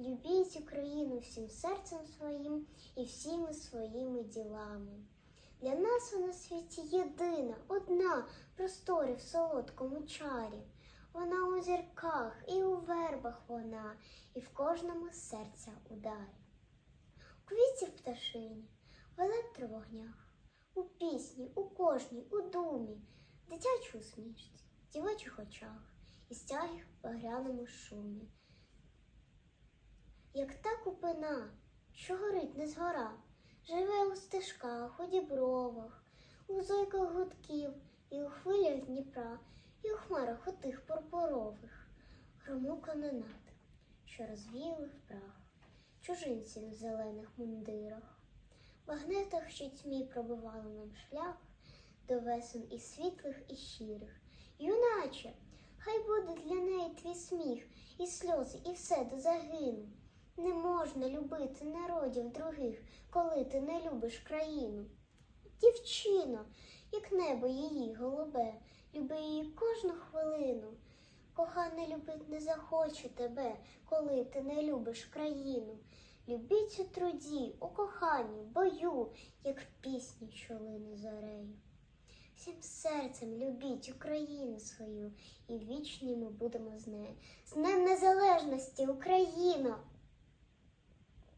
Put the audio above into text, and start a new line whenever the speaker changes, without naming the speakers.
Любіть Україну всім серцем своїм і всіми своїми ділами. Для нас вона в світі єдина, одна, просторі в солодкому чарі. Вона у зірках і у вербах вона, і в кожному серця ударі. У квітці в пташині, в електровогнях, у пісні, у кожній, у думі, в дитячій усмішці, дівочих очах і стяги в багряному шумі. Як та купина, що горить не згора, живе у стежках, у дібровах, у зойках гудків і у хвилях Дніпра, і у хмарах отих пурпурових, грому канонат, що розвіяли в прах, чужинців в зелених мундирах, в багнетах, що тьмі пробивали нам шлях до весен і світлих, і щирих. Юначе, хай буде для неї твій сміх, і сльози, і все до загину. Не можна любити народів других, коли ти не любиш країну. Дівчино, як небо її голубе, люби її кожну хвилину. Коханий любить не захоче тебе, коли ти не любиш країну. Любіть у труді, у коханні, бою, як в пісні, що лине зорею. Всім серцем любіть Україну свою, і вічні ми будемо з нею. З Днем Незалежності, Україно!